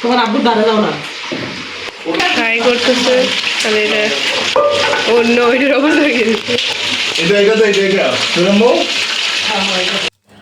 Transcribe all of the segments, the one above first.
তোমার আব্বু দাঁড়া যাও না। ট্রাই করতেছে তাহলে এটা অন্য ওইটার অবস্থা হয়ে এটা এটা এটা এটা।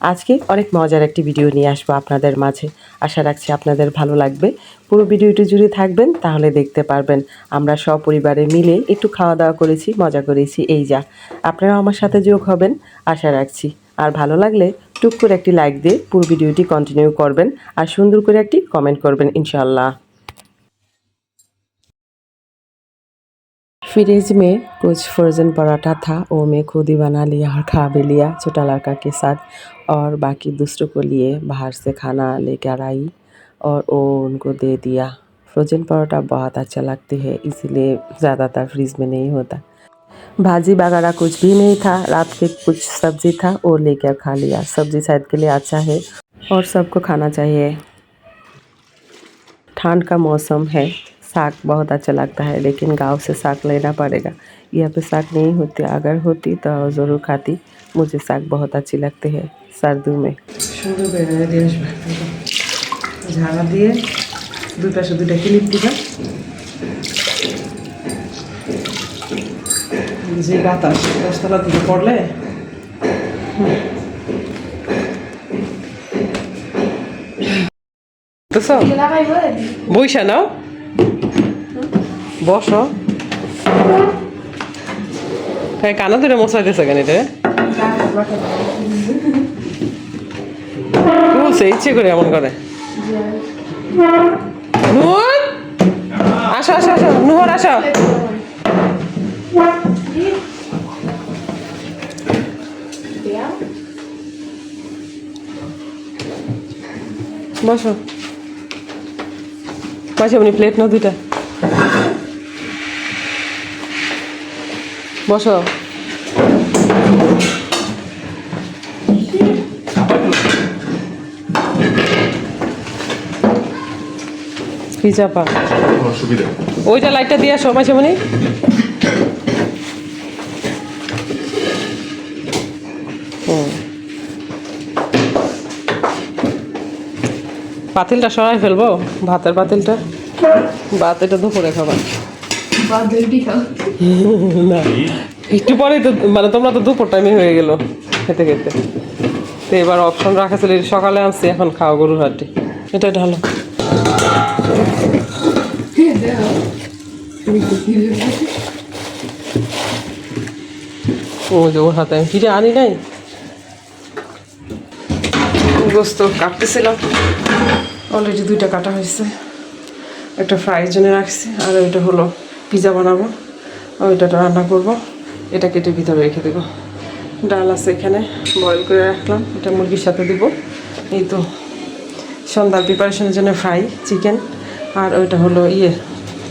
আজকে অনেক মজার একটি ভিডিও নিয়ে আসব আপনাদের মাঝে। আশা রাখছি আপনাদের ভালো লাগবে। পুরো ভিডিওটি জুড়ে থাকবেন, তাহলে দেখতে পারবেন আমরা সপরিবারে মিলে একটু খাওয়া দাওয়া করেছি, মজা করেছি, এই যা। আপনারাও আমার সাথে যোগ হবেন, আশা রাখছি। আর ভালো লাগলে টুক করে একটি লাইক দিয়ে পুরো ভিডিওটি কন্টিনিউ করবেন, আর সুন্দর করে একটি কমেন্ট করবেন ইনশাল্লাহ फ्रिज में कुछ फ्रोज़न पराठा था, वो मैं खुद ही बना लिया और खा भी लिया छोटा लड़का के साथ और बाकी दूसरों को लिए बाहर से खाना लेकर आई और वो उनको दे दिया। फ्रोज़न पराठा बहुत अच्छा लगती है, इसीलिए ज़्यादातर फ्रिज में नहीं होता। भाजी वगैरह कुछ भी नहीं था, रात के कुछ सब्ज़ी था, वो लेकर खा लिया। सब्ज़ी शायद के लिए अच्छा है और सबको खाना चाहिए। ठंड का मौसम है। साग बहुत अच्छा लगता है लेकिन गांव से साग लेना पड़ेगा यहाँ पे साग नहीं होती अगर होती तो ज़रूर खाती मुझे साग बहुत अच्छी लगती है सर्दियों में সুন্দর করে নেড়ে দিয়ে আসবে ঝাড়া দিয়ে দুই পাশে দুইটা ক্লিপ দিবা যে বাতাস দশতলা থেকে পড়লে তো সব বইসা নাও বসো। হ্যাঁ কানা ধরে মশাইতেছে কেন এটা? বলছে ইচ্ছে করে এমন করে। নুহর আসো আসো আসো। নুহর আসো। বসো। বসো এমনি প্লেট নাও দুইটা। বসো। কি চাপা? ওইটা লাইটটা দিয়ে আসো মাঝে মনে পাতিলটা সরাই ফেলব? ভাতের পাতিলটা? ভাত এটা দুপুরে খাবার না। একটু পরেই তো মানে তোমরা তো দুপুর টাইমে হয়ে গেল খেতে খেতে। তো এবার অপশন রাখা ছিল, সকালে আনছি, এখন খাও গরুর হাড্ডি এটা ঢালো ও যে ওর হাতে আমি ফিরে আনি নাই। গোস্ত কাটতেছিলাম। অলরেডি দুইটা কাটা হয়েছে। একটা ফ্রাইয়ের জন্য রাখছি, আর ওইটা হলো পিজা বানাবো। ওইটা রান্না করব। এটা কেটে ভিতরে রেখে দেবো। ডাল আছে এখানে বয়েল করে রাখলাম। এটা মুরগির সাথে দিব। এই তো সন্ধ্যার প্রিপারেশনের জন্য ফ্রাই চিকেন আর ওইটা হলো ইয়ে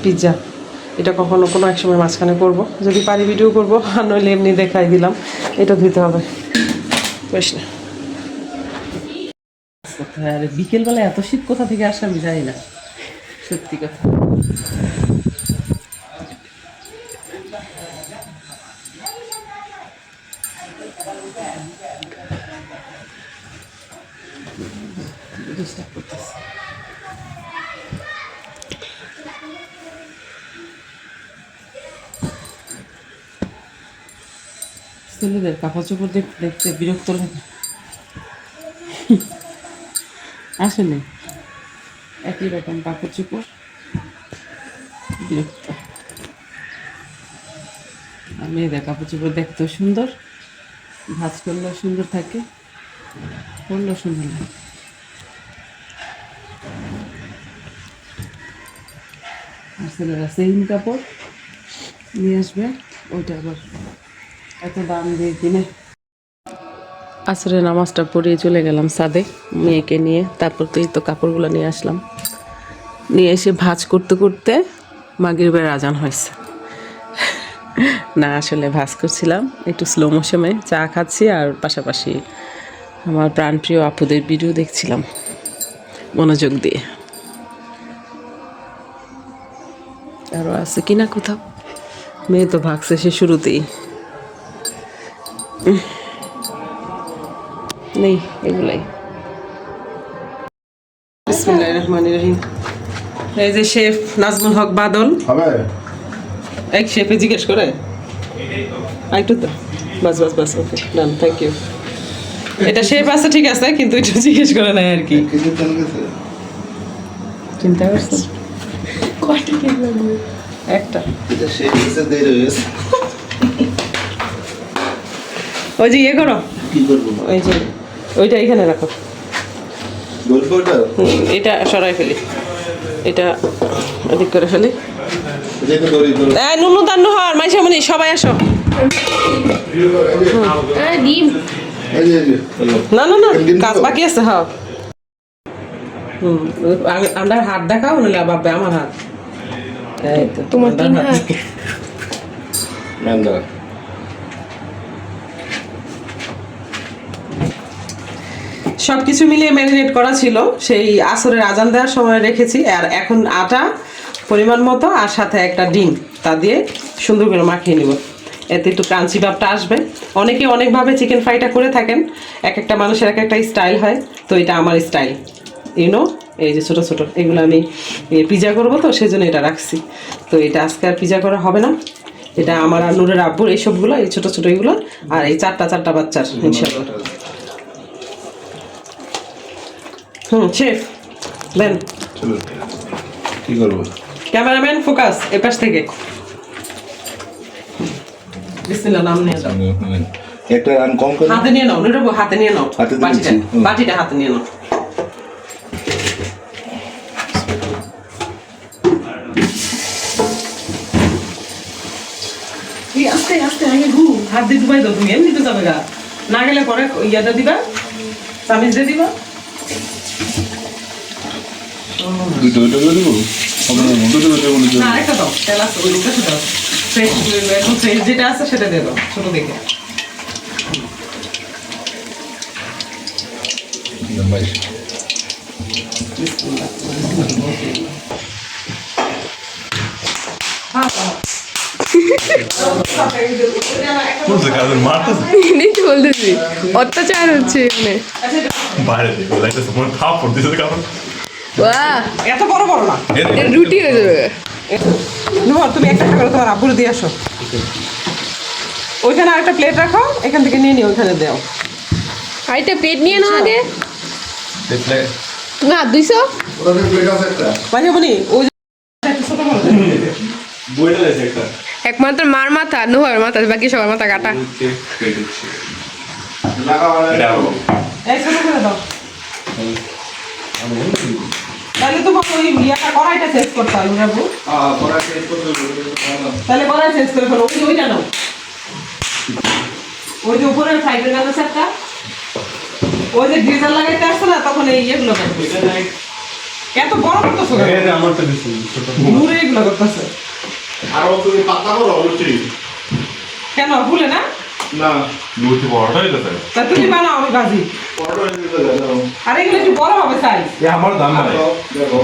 পিৎজা এটা কখনো কোনো এক সময় মাঝখানে করব। যদি পারি ভিডিও করব, আর নইলে এমনি দেখাই দিলাম। এটা ধুতে হবে। বেশ না। বিকেলবেলা এত শীত কোথা থেকে আসে আমি জানি না। সত্যি কথা Disturb করতেছে। ছেলেদের কাপড় চোপড় দেখতে বিরক্ত লাগে। আসলে, একই রকম কাপড় চোপড়, বিরক্ত। আর মেয়েদের কাপড় চোপড় দেখতেও সুন্দর, ভাজ করলেও সুন্দর থাকে করলেও সুন্দর লাগে। ছেলেরা সেম কাপড় নিয়ে আসবে, ওইটা আবার এত দাম দিয়ে কিনে। আসরে নামাজটা পড়িয়ে চলে গেলাম সাদে, মেয়েকে নিয়ে। তারপর তো এই তো কাপড়গুলো নিয়ে আসলাম। নিয়ে এসে ভাজ করতে করতে মাগরিবের আজান হয়েছে। না, আসলে ভাজ করছিলাম, একটু স্লো মোশনে চা খাচ্ছি আর পাশাপাশি আমার প্রাণপ্রিয় আপুদের ভিডিও দেখছিলাম, মনোযোগ দিয়ে। আরও আছে কিনা কোথাও? মেয়ে তো ভাগছে সে শুরুতেই। নেই এগুলাই। বিসমিল্লাহির রহমানির রহিম। এই যে শেফ নাজমুল হক বাদল। হবে? এক শেফে জিজ্ঞেস করে? আইটু তো। বাস বাস বাস ওকে ডান থ্যাংক ইউ এটা শেফ আছে ঠিক আছে কিন্তু এটা জিজ্ঞেস করে নাই আর কি। চিন্তা করছ? কয়টা কেক লাগবে একটা। এটা সেই গেছে দেরি হয়েছে ওই যে ইয়ে করো। ওই যে ওইটা এখানে রাখো। এটা সরাই ফেলি। এটা এদিক করে ফেলি। নুনু দান্নু হর মনি সবাই আসো। না না না কাজ বাকি আছে হ্যাঁ আমার হাত দেখাও নাহলে বাবা আমার হাত। এই তো, তোমার হাত। ম্যান দাঁড়া। সব কিছু মিলিয়ে ম্যারিনেট করা ছিল। সেই আসরের আজান দেওয়ার সময় রেখেছি। আর এখন আটা পরিমাণ মতো আর সাথে একটা ডিম। তা দিয়ে সুন্দর করে মাখিয়ে নিব। এতে একটু ক্রাঞ্চি ভাবটা আসবে। অনেকে অনেকভাবে চিকেন ফ্রাইটা করে থাকেন। এক একটা মানুষের এক একটা স্টাইল হয়। তো এটা আমার স্টাইল ইউনো এই যে ছোটো ছোটো, এগুলো আমি পিজা করব তো সেই জন্য এটা রাখছি। তো এটা আজকে আর পিজা করা হবে না। এটা আমার আর নূরের আব্বুর এই সবগুলো, এই ছোটো ছোটো এগুলো, আর এই চারটা চারটা বাচ্চার ইনশাল্লাহ হুম। শেফ দেন কি করব? ক্যামেরাম্যান ফোকাস এ পাশ থেকে। বিসমিল্লাহ নাম নিয়ে যাও। একটা রান কম করে। হাতে নিয়ে নাও নিরব হাতে নিয়ে নাও। হাতে বাটিটা বাটিটা হাতে নিয়ে নাও। আস্তে আস্তে আগে ঘু হাত দিয়ে ডুবাই দাও তুমি এমনিতে যাবে গা। না গেলে পরে ইয়াটা দিবা চামিচ দিয়ে দিবা। দুটো দুটো করে দেবো দুটো দুটো দেবো না আরেকটা দাও তেল আছে? ওই ওটা দাও ফ্রেশ এখন ফ্রেশ যেটা আছে সেটা দিয়ে দাও ছোট দেখে ভাই বলছে কাজের মারতেছে এটাই অত্যাচার হচ্ছে বাইরে লাগতেছে মনে খাওয়া পড়তেছে কারণ। এত বড় বড় না। রুটি হয়ে যাবে। নোহর তুমি একটা খাবার তোমার আব্বুর দিয়ে আসো। ওইখানে আরেকটা প্লেট রাখো এখান থেকে নিয়ে নিও ওইখানে দাও। আর একটা প্লেট নিয়ে নাও আগে। দেখলে তুমি হাত দুইছো ওটা প্লেট আছে একটা। মাঝে বলি ওই যে একটা ছোট বড় দে। বইটা আছে একটা। একমাত্র মার মাথা নোহর মাথা বাকি সবার মাথা কাটা। লাগা এটা হলো এই ছোট করে দাও। তাহলে তোমার ওই ইয়াটা কড়াইটা চেঞ্জ করতে হবে বাবু হ্যাঁ শেষ তাহলে কড়াই চেঞ্জ করে ফেলো ওই যে ওইটা নাও। ওই যে উপরের সাইডের গেল একটা ওই যে ডিজাল লাগাইতে আসছে না তখন এই ইয়েগুলো এত বড় করতেছো কেন? আমারটা দিছি ছোট নূরে এগুলো করতেছে। আর তুমি পাতা করো কেন ভুলে না? না। লুচি বড়টা হইতেছে তা তুমি বানাও আমি বাজি পড়ো এনে দাও। আর এগুলো একটু বড় হবে সাইজ এ আমার দাম নাই। দেখো। দেখো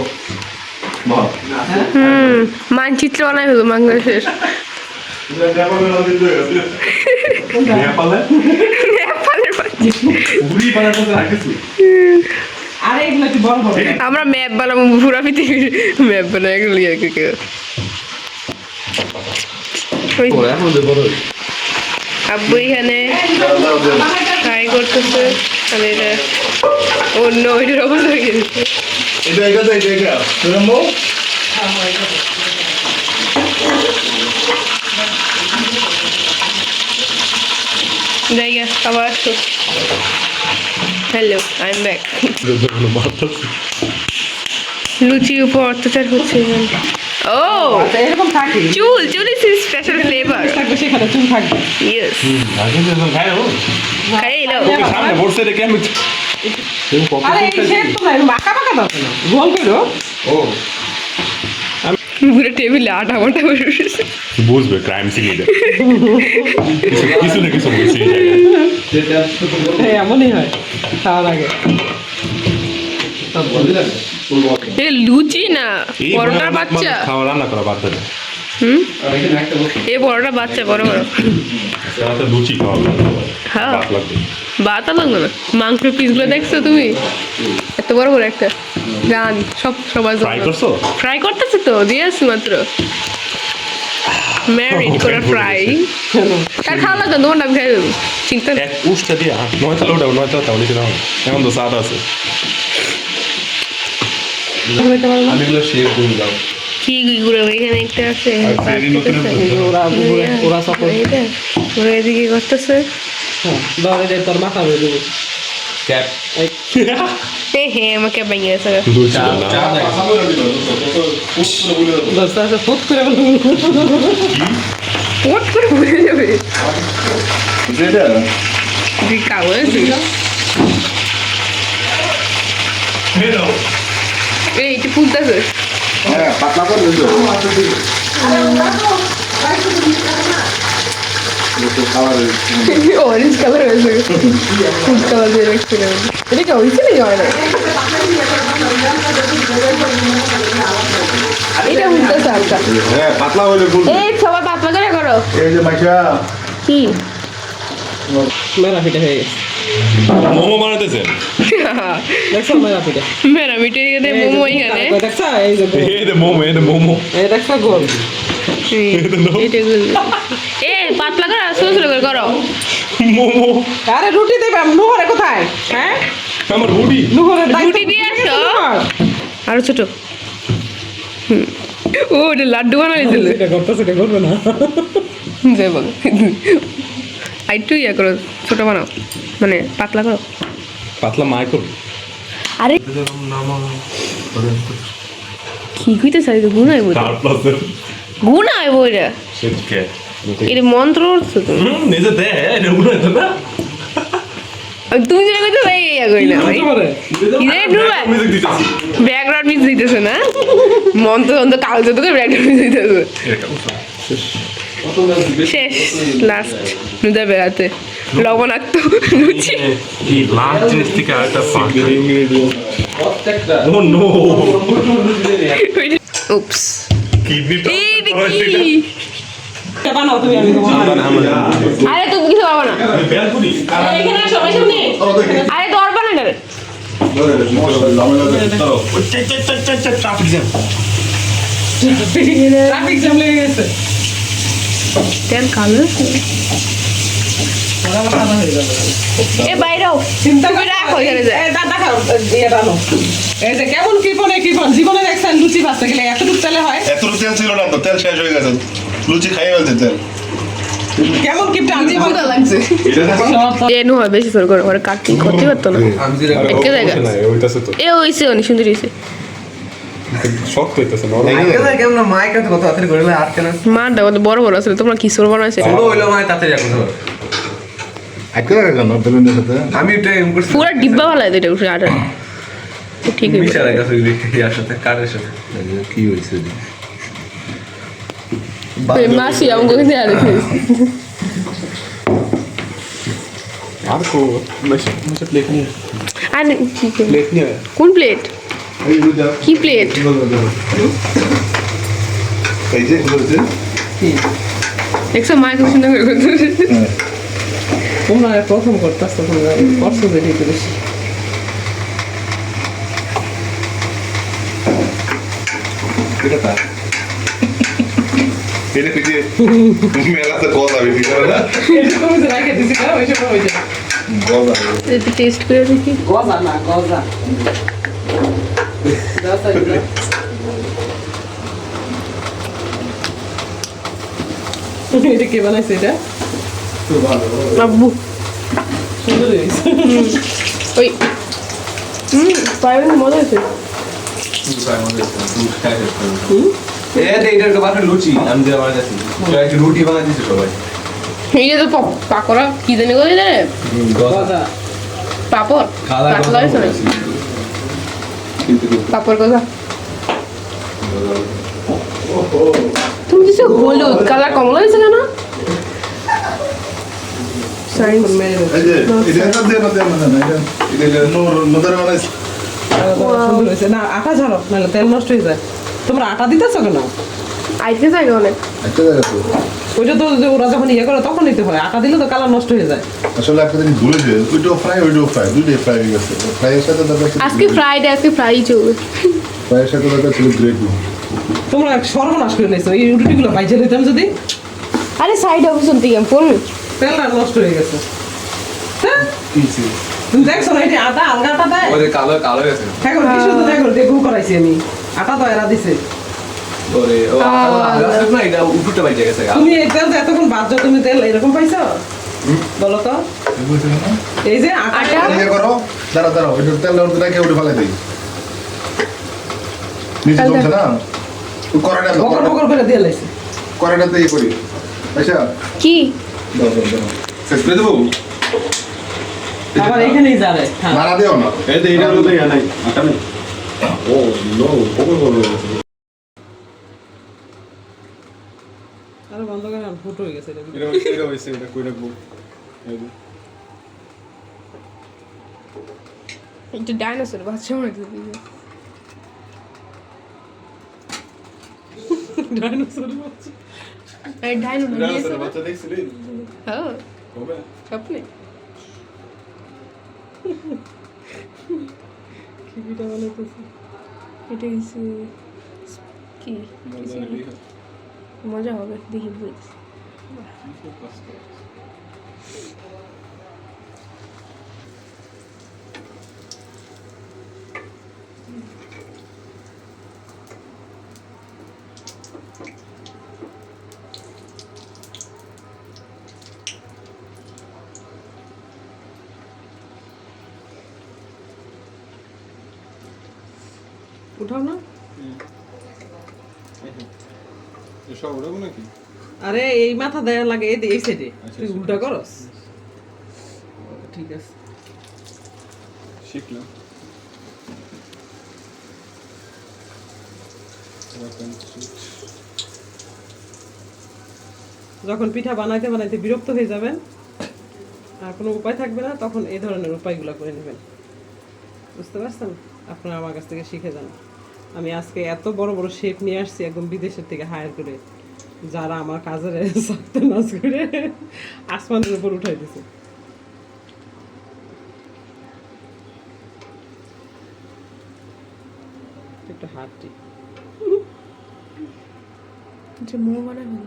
হুম মানচিত্র বানাই হলো বাংলাদেশের আমরা ম্যাপ বানাবো পুরা পৃথিবীর ম্যাপ বানাই এগুলো আর কি কেউ আব্বু এখানে ট্রাই করতেছে। তাহলে এটা অন্য ওইটার অবস্থা গেছে। এটা এটা তো এটা এটা জায়গা আবার আসো। হ্যালো আই এম ব্যাক লুচির উপর অত্যাচার হচ্ছে ও। আচ্ছা, এরকম থাকে চুল চুল ইজ স্পেশাল ফ্লেভার থাকবে সেখানে চুল থাকবে। ইয়েস খাই ও সামনে বসে রেখে আমি আরে এই শেপ তো না বাঁকা বাঁকা দাও না গোল করো। ও। পুরো টেবিলে আটা মাটা বসে বুঝবে ক্রাইম সিন এটা কিছু না কিছু বলছি এই জায়গায়। হ্যাঁ এমনই হয়। খাওয়ার আগে। এ লুচি না? বড়টার বাচ্চা। খাওয়া রান্না করা বাদ দেবে হুম? এ বড়টা বাচ্চা বড় বড়। রাতে লুচি খাওয়া হ্যাঁ বাতা লাগবে। না মাংসের পিসগুলো দেখছ তুমি? এত বড় বড় একটা গান সব সবার ফ্রাই করছ? ফ্রাই করতেছে তো দিয়ে আসছি মাত্র। ম্যারিড করে ফ্রাই তার খাওয়া লাগবে তোমার নাম খাই দেবো। চিন্তা এক উষ্টা দিয়ে নয় তাহলে ওটা নয় তাহলে তাহলে এখন তো সাদা আছে। আমি এগুলো করে দাও কি গুলো এখানে একটা আছে। ওরা ওরা সকল ওরা এদিকে করতেছে। ধরে যে তোর মাথা বের দেবো। ক্যাপ। এ হে আমাকে ভেঙে গেছে দোস্ত আছে ফুট করে বলব করে বুঝে যাবে কাগজ এটা ফুলতেছে। হ্যাঁ পাতলা করে দিও অরেঞ্জ কালার হয়েছে। ফুড কালার দিয়ে রাখছিলাম এটা কি হয়েছে নাকি হয় না এটা ফুলতেছে হালকা। হ্যাঁ পাতলা ফুল। এই সবাই পাতলা করে করো। এই যে মাইশা। কি? মেরা পিঠে হয়ে গেছে। মোমো বানাতেছেন দেখছ মেরা পিঠে মেরা মিটে গেলে মোমো এখানে। দেখছ এই যে। এই দে মোমো এই দে মোমো। এই দেখছ গোল। এটা গুলো। এ পাতলা করে ছোট ছোট করে করো। মোমো। আরে রুটি দেবে নুহরে কোথায়? হ্যাঁ? আমার রুটি। নুহরে রুটি দিয়ে আসো। আরও ছোট। হুম। ও এটা লাড্ডু বানাইছিল এটা করতেছে এটা করবে না। যাই বল। একটু ইয়ে করো ছোট বানাও। মানে পাতলা করো। পাতলা মাই করবে। আরে। কি কইতে চাই তো গুণ আইব গুণ আইব এটা এটা মন্ত্র করছ তুমি? নিজে দে এটা উড়ে তো না। তুমি যেটা কইতে ভাই ইয়া করি না ভাই। ইরে ডুবা ব্যাকগ্রাউন্ড মিউজিক দিতেছে। না? মন্ত্র মন্ত্র কাগজ তো করে ব্যাকগ্রাউন্ড মিউজিক দিতেছে। শেষ লাস্ট নুদা বেড়াতে। লবণাক্ত লুচি। কি লাস্ট জিনিস থেকে আরেকটা নো নো উপস আরে কিছু পাবো না। আরে ট্রাফিক জ্যাম লেগে গেছে। তেল কালো। হয়ে এ বাইরেও চিন্তা করে রাখো এখানে যা। এই দা দেখাও ইয়ে ডালো এই যে কেমন কৃপণে কৃপণ জীবনে দেখছেন লুচি ভাজতে গেলে এতটুকু তেলে হয়? এতটুকু তেল ছিল না তো তেল শেষ হয়ে গেছে। লুচি খাইয়ে ফেলছে তেল। কেমন কিপটা আনজি ক্ষুধা লাগছে। এ নু? হয় বেশি করে করে। ওরা কাটতে করতে পারতো না। একে জায়গা এ হইছে অনেক সুন্দর হইছে। শক্ত হইতাছে নরম কেমন মাইক এত কত তাড়াতাড়ি করে আটকে না। মারটা কত বড় বড় আসলে তোমরা কিশোর বানাইছে? ছোট হইল মানে আজকে কেন সাথে। আমি এটা এম করছি। পুরো ডিব্বা ভালো এটা উঠে আটা ঠিক আছে মিশা রাখাছে ইয়ার সাথে কারের সাথে। কি হয়েছে মাসি আমাকে কিন্তু আর। কো প্লেট কি? প্লেট কোন প্লেট কি প্লেট এই যে বলছে দেখছ মা খুব সুন্দর করে করতেছে। তোমরা প্রথম করতেছ তোমরা করছ বেরিয়ে করেছি এটা তা। এটা পিছে মেলাতে কথা বেশি করে না? তুমি যে রাখে দিছি না ওই সময় ওই যে গজা একটু টেস্ট করে দেখি। গজা না গজা। এটা কে বানাইছে এটা আব্বু সুন্দর ওই হুম পায়ের মজা পাকোড়া কি জানি করে পাপড় পাতলা হয়েছে পাপড় কথা। তুমি কিছু হলুদ কালার কমলা হয়েছে কেন? না আটা ঝাড়ো নাহলে তেল নষ্ট হয়ে যায়। তোমরা আটা দিতেছো কেন? আইতে জায়গা অনেক। তো। ওইটা তো ওরা যখন ইয়ে করে তখন নিতে হয়। আটা দিলে তো কালার নষ্ট হয়ে যায়। আসলে একটা জিনিস ভুলে যে ওইটাও ফ্রাই ওইটাও ফ্রাই দুইটাই ফ্রাই হয়ে গেছে। ফ্রাইয়ের সাথে দরকার আজকে ফ্রাইডে আজকে ফ্রাই চলবে। ফ্রাইয়ের সাথে দরকার ছিল গ্রেভি তোমরা সর্বনাশ করে নিয়েছো এই রুটিগুলো বাইজে দিতাম যদি। আরে সাইড অপশন থেকে আমি ফোন তেলটা নষ্ট হয়ে গেছে। হ্যাঁ? তুমি দেখছ না এটা আটা আলগা আটা দেয়? ওদের কালো কালো গেছে হ্যাঁ গো, কি শুধু দেখো দেখো করাইছি আমি। আটা তো এরা দিছে। ওরে ও আলাদা না এটা উঠুটা বাইরে গেছে তুমি যে এতক্ষণ বাজছো তুমি তেল এরকম পাইছো? বলো তো। এই যে আটা? ইয়ে করো দাঁড়া দাঁড়াও ওইটা তেল ওর রেখে ওটা ফেলে দিই। নিচে জমছে না? কড়াইটা বকর বকর করে দিয়ে লাইছে। কড়াইটাতে ইয়ে করি। আচ্ছা। কি? দাও দাও দাও। শেষ করে দেবো? আবার এখানেই যাবে। হ্যাঁ। না। এই যে এটা হলো ইয়া নাই আটা নেই। ও নো ওপর করবে আরে বন্ধ করে আন, ফুটো হয়ে গেছে এটা। এটা এটা হইছে এটা কই রাখব? এটা ডাইনোসর বাচ্চা মনে হচ্ছে ডাইনোসর বাচ্চা এই ডাইনো না দিয়েছে না বাচ্চা দেখছিলি হ্যাঁ কবে স্বপ্নে কি পিঠা বানাইতেছে এটা কিছু কি। মজা হবে দেখি বুঝছি উঠাও না। সব নাকি? আরে এই মাথা দেয়া লাগে এই এই সাইডে তুই আচ্ছা। উল্টা করস? ঠিক আছে। শিখলাম। যখন পিঠা বানাইতে বানাইতে বিরক্ত হয়ে যাবেন আর কোনো উপায় থাকবে না তখন এই ধরনের উপায়গুলো করে নেবেন। বুঝতে পারছেন? আপনারা আমার কাছ থেকে শিখে যান। আমি আজকে এত বড় বড় শেপ নিয়ে আসছি একদম বিদেশের থেকে হায়ার করে। যারা আমার কাজের সাথে নাচ করে আসমানের উপর উঠাই দিছে। একটু হাতটি এটা মোমো বানাবে না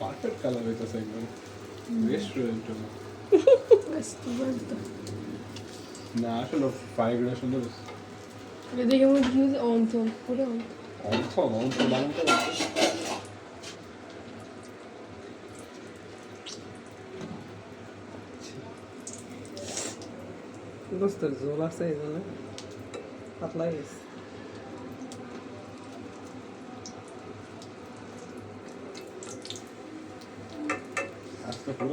পারফেক্ট কালার হইতাছে একদম। রেস্টুরেন্ট না আসলে ফ্রাইগুলো সুন্দর। হয়েছে। এটা দেখে মনে হচ্ছে অন্তর পুরো অন্তর অন্ত অন্ত বানাতে গোস্তের ঝোল আছে এই জন্য পাতলা গেছে আজকে পুরো সস শেষ হলো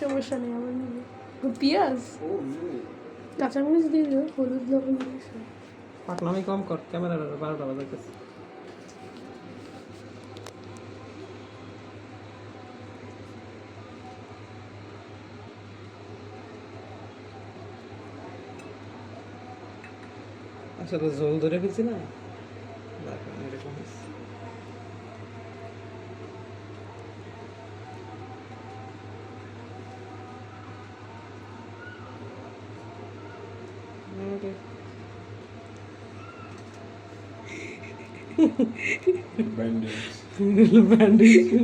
সমস্যা নেই আমার নিয়ে ও পেঁয়াজ? কাঁচামরিচ দিয়ে দিও হলুদ লবণ। পাকনামি কম কর ক্যামেরা বারোটা বাজে গেছে আসলে জল ধরে ফেলছি না? ਗੱਲ ਪੈਂਦੀ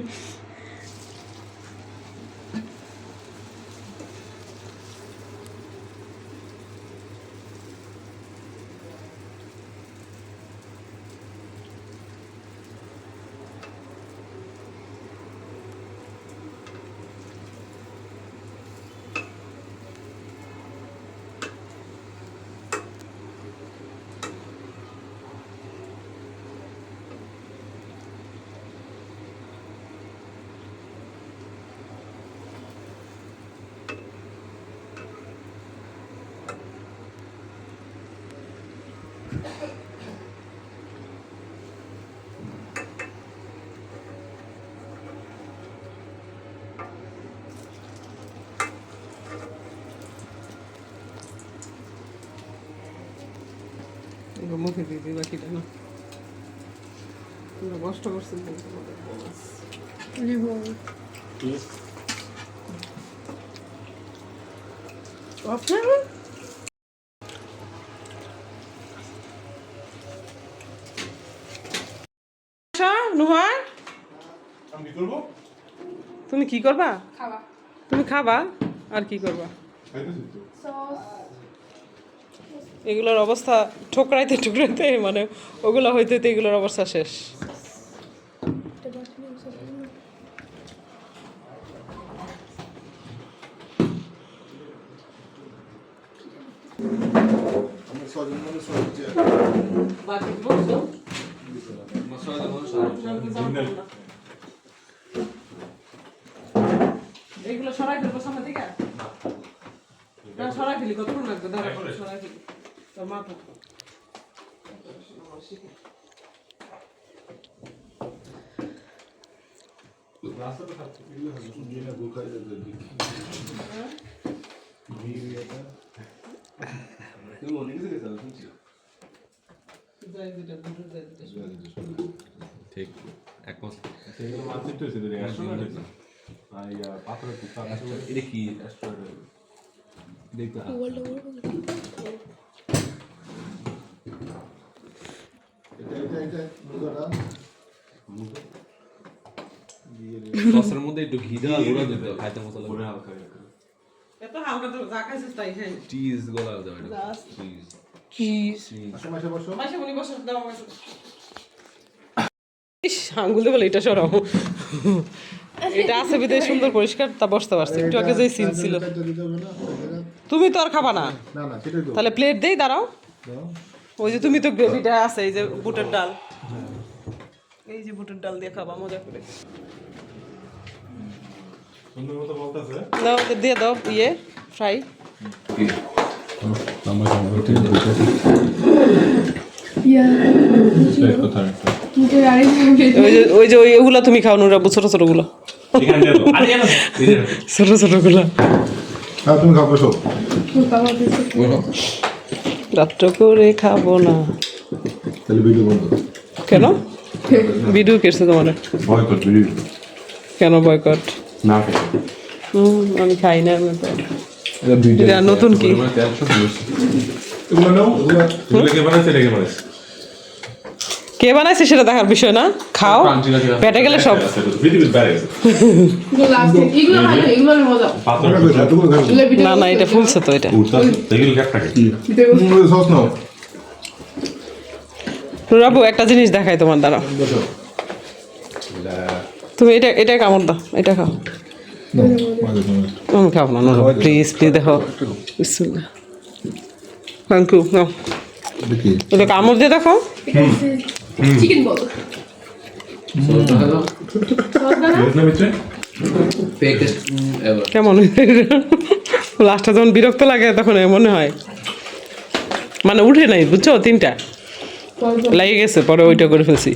মুখে দিয়ে দিই বাকিটা না? তোমরা কষ্ট তুমি কি করবা? খাবা। তুমি খাবা? আর কি করবা? এগুলোর অবস্থা ঠোকরাইতে ঠুকরাইতে মানে ওগুলো হইতে হইতে এগুলোর অবস্থা শেষ। মানে এগুলো সরাই ফেলব সামনে থেকে না। সরাই ফেলি কতক্ষণ লাগবে? ধরো সরাই ফেলি। তোর মাথা তুমি মনে কিছু গেছো শুনছি যাই দুটা দুটো যাই দুটো ঠিক একমত সেগুলো মানসিক তো হয়েছে আসলে আর ইয়া পাথরের টুকরা এটা কি দেখতে সসের মধ্যে একটু ঘি দেওয়া গুঁড়ো দিতে খাইতে মতো লাগবে। হালকা এত হালকা তো যা খাইছিস তাই খাই। চিজ গলা দেওয়া চিজ চিজ আসো মাসে বসো। মাসে বলি বসো দাও বসো। ইস বলে এটা সরাও। এটা আছে সুন্দর পরিষ্কার তা বসতে পারছি। একটু আগে যে সিন ছিল। হবে তুমি তো আর খাবা না? তাহলে প্লেট দেই দাঁড়াও। ওই যে তুমি তো গ্রেভিটা আছে এই যে বুটের ডাল। এই যে বুটের ডাল দিয়ে খাবা মজা করে। দাও দিয়ে দাও ইয়ে ফ্রাই ওই যে ওই যে ওই তুমি খাও নুরা ছোট ছোটগুলো। ছোট ছোটগুলো। হ্যাঁ তুমি খাও বসো। রাত্র করে খাব না। কেন? ভিডিও কেটছে তোমার। কেন বয়কট? না হুম আমি খাই না আমি নতুন কি তেল সব দিয়েছি এগুলো নাও এগুলো এগুলো কে বানাইছে সেটা দেখার বিষয় না? খাও। পেটে গেলে সব খাও না না এটা ফুলছে তো এটা। রাবু একটা জিনিস দেখাই তোমার দ্বারা তুমি এটা এটা কামড় দাও এটা খাও। আমি খাব না প্লিজ প্লিজ দেখো। থ্যাংক ইউ নাও। এটা কামড় দিয়ে দেখো চিকেন বল। কেমন? লাস্টটা যখন বিরক্ত লাগে তখন মনে হয়। মানে উঠে নাই বুঝছ? তিনটা। লাগে গেছে পরে ওইটা করে ফেলছি।